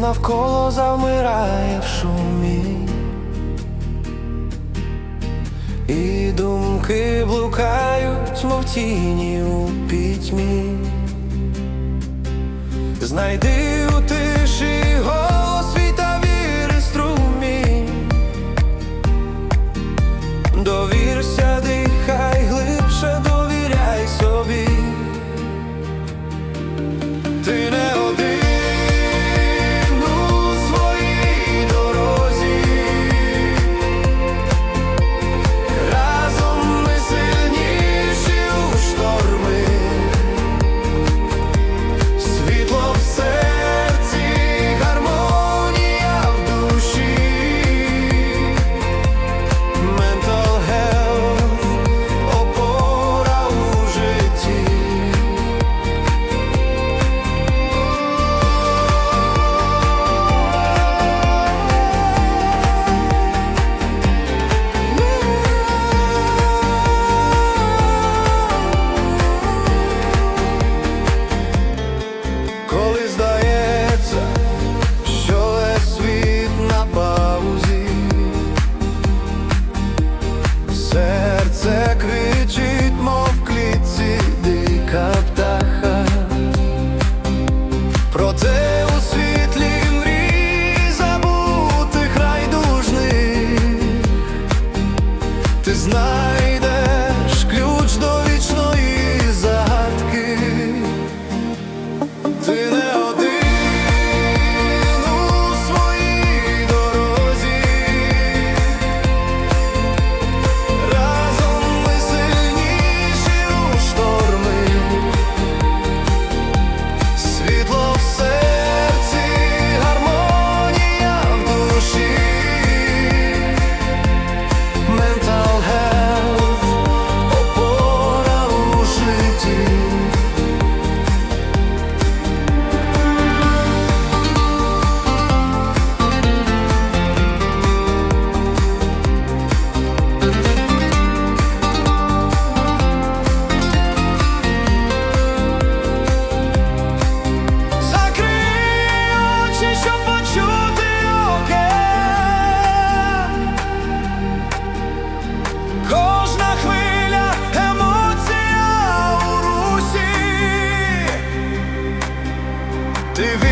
Навколо завмирає в шумі, і думки блукають, мов тіні у пітьмі. Знайди у ти. TV